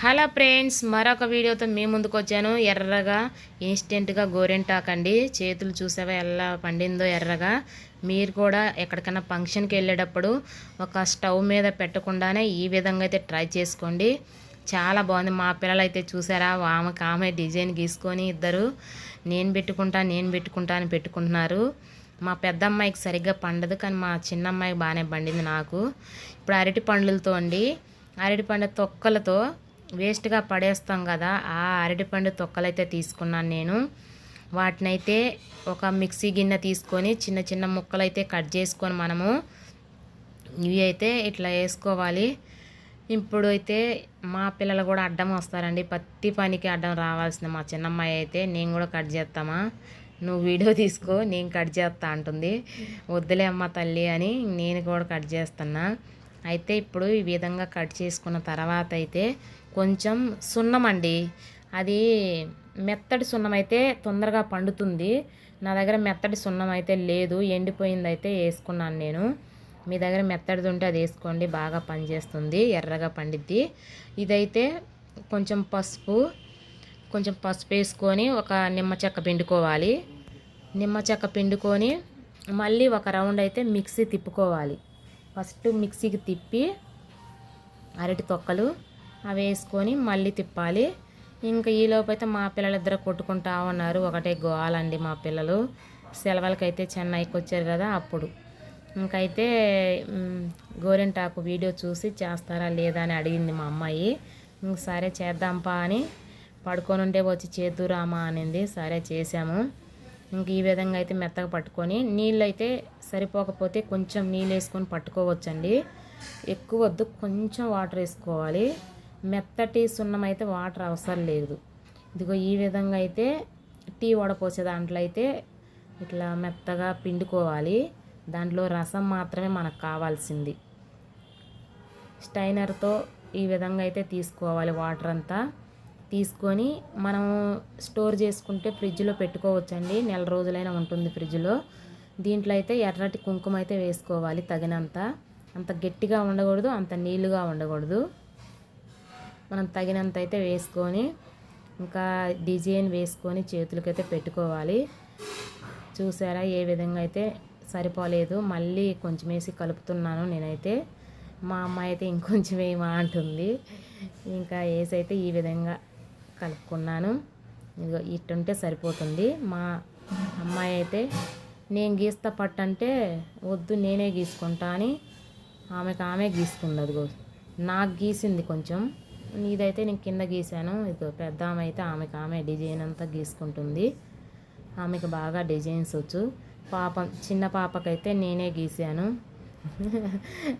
Hello friends మరొక వీడియోతో మీ ముందుకు వచ్చాను. ఎర్రగా ఇన్స్టెంట్గా గోరెంటాకండి చేతులు చూసావా ఎలా పండిందో ఎర్రగా. మీరు కూడా ఎక్కడికైనా ఫంక్షన్కి వెళ్ళేటప్పుడు ఒక స్టవ్ మీద పెట్టకుండానే ఈ విధంగా అయితే ట్రై చేసుకోండి. చాలా బాగుంది. మా పిల్లలు అయితే చూసారా? ఆమెకి ఆమె డిజైన్ గీసుకొని ఇద్దరు నేను పెట్టుకుంటా నేను పెట్టుకుంటా అని పెట్టుకుంటున్నారు. మా పెద్ద అమ్మాయికి సరిగ్గా పండదు కానీ మా చిన్న అమ్మాయికి బాగానే పండింది నాకు. ఇప్పుడు అరటి పండ్లతో అండి. అరటిపండు తొక్కలతో వేస్ట్గా పడేస్తాం కదా ఆ అరటిపండు తొక్కలైతే తీసుకున్నాను నేను. వాటినైతే ఒక మిక్సీ గిన్నె తీసుకొని చిన్న చిన్న ముక్కలు అయితే కట్ చేసుకొని మనము ఇవి అయితే ఇట్లా వేసుకోవాలి. ఇప్పుడు అయితే మా పిల్లలు కూడా అడ్డం వస్తారండి. పత్తి పనికి అడ్డం రావాల్సింది. మా చిన్నమ్మాయి అయితే నేను కూడా కట్ చేస్తామా? నువ్వు వీడియో తీసుకో నేను కట్ చేస్తా అంటుంది. వద్దులే అమ్మ తల్లి అని నేను కూడా కట్ చేస్తున్నా. అయితే ఇప్పుడు ఈ విధంగా కట్ చేసుకున్న తర్వాత అయితే కొంచెం సున్నం అండి అది మెత్తడి సున్నం అయితే తొందరగా పండుతుంది. నా దగ్గర మెత్తడి సున్నం అయితే లేదు. ఎండిపోయింది అయితే వేసుకున్నాను నేను. మీ దగ్గర మెత్తడిది ఉంటే అది వేసుకోండి. బాగా పనిచేస్తుంది. ఎర్రగా పండిద్ది. ఇదైతే కొంచెం పసుపు కొంచెం పసుపు వేసుకొని ఒక నిమ్మ చెక్క పిండుకోవాలి. నిమ్మ చెక్క పిండుకొని మళ్ళీ ఒక రౌండ్ అయితే మిక్సీ తిప్పుకోవాలి. ఫస్ట్ మిక్సీకి తిప్పి అరటి తొక్కలు అవి వేసుకొని మళ్ళీ తిప్పాలి. ఇంకా ఈలోపు అయితే మా పిల్లలిద్దరు కొట్టుకుంటా ఉన్నారు. ఒకటే గోవాలండి మా పిల్లలు. సెలవులకైతే చెన్నైకి వచ్చారు కదా అప్పుడు. ఇంకైతే గోరింటాకు వీడియో చూసి చేస్తారా లేదా అని అడిగింది మా అమ్మాయి. ఇంక సరే చేద్దాంపా అని పడుకొని ఉంటే వచ్చి చేతురామా అనింది. సరే చేసాము ఇంక ఈ విధంగా అయితే మెత్తగా పట్టుకొని నీళ్ళు అయితే సరిపోకపోతే కొంచెం నీళ్ళు వేసుకొని పట్టుకోవచ్చండి. ఎక్కువ వద్దు కొంచెం వాటర్ వేసుకోవాలి. మెత్తటి సున్నం అయితే వాటర్ అవసరం లేదు. ఇదిగో ఈ విధంగా అయితే టీ వడపోసే దాంట్లో అయితే ఇట్లా మెత్తగా పిండుకోవాలి. దాంట్లో రసం మాత్రమే మనకు కావాల్సింది. స్టైనర్తో ఈ విధంగా అయితే తీసుకోవాలి వాటర్ అంతా. తీసుకొని మనం స్టోర్ చేసుకుంటే ఫ్రిడ్జ్లో పెట్టుకోవచ్చండి. నెల రోజులైనా ఉంటుంది ఫ్రిడ్జ్లో. దీంట్లో అయితే ఎర్రటి కుంకుమ అయితే వేసుకోవాలి తగినంత. అంత గట్టిగా ఉండకూడదు అంత నీళ్ళుగా ఉండకూడదు. మనం తగినంత అయితే వేసుకొని ఇంకా డిజైన్ వేసుకొని చేతులకైతే పెట్టుకోవాలి. చూసారా? ఏ విధంగా అయితే సరిపోలేదు. మళ్ళీ కొంచెం వేసి కలుపుతున్నాను నేనైతే. మా అమ్మాయి అయితే ఇంకొంచెం వేయమా అంటుంది. ఇంకా వేసి అయితే ఈ విధంగా కలుపుకున్నాను. ఇదిగో ఇట్టుంటే సరిపోతుంది. మా అమ్మాయి అయితే నేను గీస్తా పట్టు అంటే వద్దు నేనే గీసుకుంటా అని ఆమెకు ఆమె గీసుకుంది అదిగో నాకు గీసింది కొంచెం. ఇదైతే నేను కింద గీసాను. ఇది పెద్ద ఆమె అయితే ఆమెకు ఆమె డిజైన్ అంతా గీసుకుంటుంది. ఆమెకు బాగా డిజైన్స్ వచ్చు. పాప చిన్న పాపకైతే నేనే గీసాను.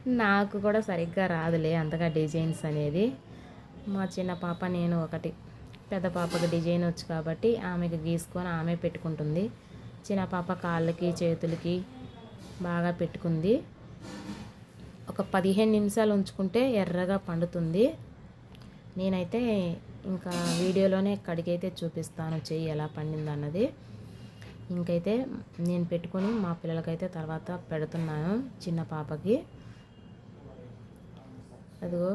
నాకు కూడా సరిగ్గా రాదులే అంతగా డిజైన్స్ అనేది. మా చిన్న పాప నేను ఒకటి. పెద్ద పాపకి డిజైన్ వచ్చు కాబట్టి ఆమెకు గీసుకొని ఆమె పెట్టుకుంటుంది. చిన్న పాప కాళ్ళకి చేతులకి బాగా పెట్టుకుంది. ఒక పదిహేను నిమిషాలు ఉంచుకుంటే ఎర్రగా పండుతుంది. నేనైతే ఇంకా వీడియోలోనే కడిగైతే చూపిస్తాను చెయ్యి ఎలా పండింది అన్నది ఇంకైతే నేను పెట్టుకొని మా పిల్లలకైతే తర్వాత పెడుతున్నాను చిన్న పాపకి. అదిగో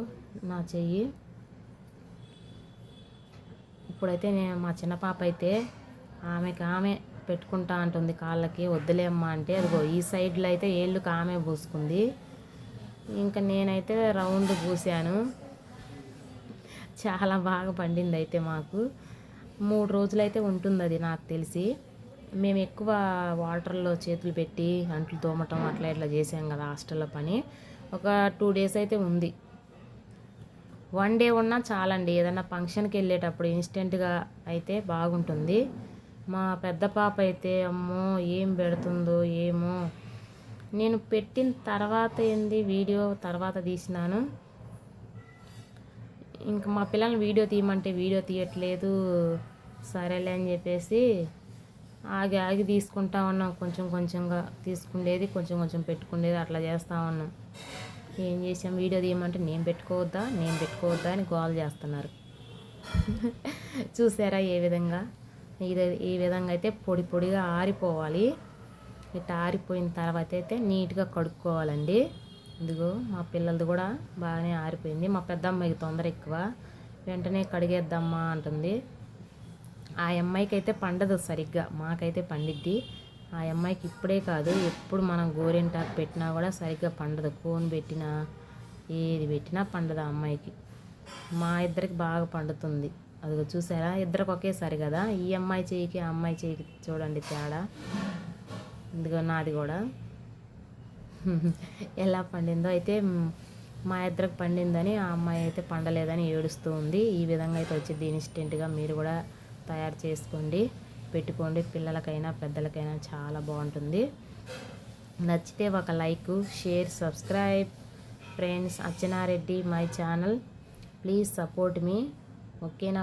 నా చెయ్యి. ఇప్పుడైతే నేను మా చిన్న పాప అయితే ఆమెకి ఆమె పెట్టుకుంటా అంటుంది కాళ్ళకి వద్దులేమ్మా అంటే అదిగో ఈ సైడ్లో అయితే ఏళ్ళుకి ఆమె పూసుకుంది. ఇంకా నేనైతే రౌండ్ పూసాను. చాలా బాగా పండింది అయితే మాకు. మూడు రోజులైతే ఉంటుంది అది నాకు తెలిసి. మేము ఎక్కువ వాటర్లో చేతులు పెట్టి అంట్లు తోమటం అట్లా ఇట్లా చేసాం కదా హాస్టల్లో పని. ఒక టూ డేస్ అయితే ఉంది. వన్ డే ఉన్నా చాలండి. ఏదైనా ఫంక్షన్కి వెళ్ళేటప్పుడు ఇన్స్టెంట్గా అయితే బాగుంటుంది. మా పెద్ద పాప అయితే అమ్మో ఏం పెడుతుందో ఏమో. నేను పెట్టిన తర్వాత ఏంది వీడియో తర్వాత తీసినాను. ఇంకా మా పిల్లల్ని వీడియో తీయమంటే వీడియో తీయట్లేదు. సరేలే అని చెప్పేసి ఆగి ఆగి తీసుకుంటా ఉన్నాం. కొంచెం కొంచెంగా తీసుకుండేది కొంచెం కొంచెం పెట్టుకునేది అట్లా చేస్తూ ఉన్నాం. ఏం చేసాం వీడియో తీయమంటే నేను పెట్టుకోవద్దా నేను పెట్టుకోవద్దా అని గోల్ చేస్తున్నారు. చూసారా ఏ విధంగా? ఇది ఈ విధంగా అయితే పొడి పొడిగా ఆరిపోవాలి. ఇట్లా ఆరిపోయిన తర్వాత అయితే నీట్గా కడుక్కోవాలండి. ఇదిగో మా పిల్లలది కూడా బాగానే ఆరిపోయింది. మా పెద్ద అమ్మాయికి తొందర ఎక్కువ. వెంటనే కడిగేద్దామా అంటుంది. ఆ అమ్మాయికి అయితే పండదు సరిగ్గా. మాకైతే పండిద్ది. ఆ అమ్మాయికి ఇప్పుడే కాదు ఎప్పుడు మనం గోరింటాకు పెట్టినా కూడా సరిగ్గా పండదు. కోన్ పెట్టినా ఏది పెట్టినా పండదు ఆ అమ్మాయికి. మా ఇద్దరికి బాగా పండుతుంది. అదిగో చూసారా? ఇద్దరికి ఒకేసారి కదా. ఈ అమ్మాయి చేయికి ఆ అమ్మాయి చేయికి చూడండి తేడా. ఇదిగో నాది కూడా. ఎలా పండిందో అయితే మా ఇద్దరికి పండిందని ఆ అమ్మాయి అయితే పండలేదని ఏడుస్తూ ఉంది. ఈ విధంగా అయితే వచ్చింది. ఇన్స్టెంట్గా మీరు కూడా తయారు చేసుకోండి పెట్టుకోండి. పిల్లలకైనా పెద్దలకైనా చాలా బాగుంటుంది. నచ్చితే ఒక like share subscribe. Friends Achchanareddy my channel. Please support మీ ఓకేనా?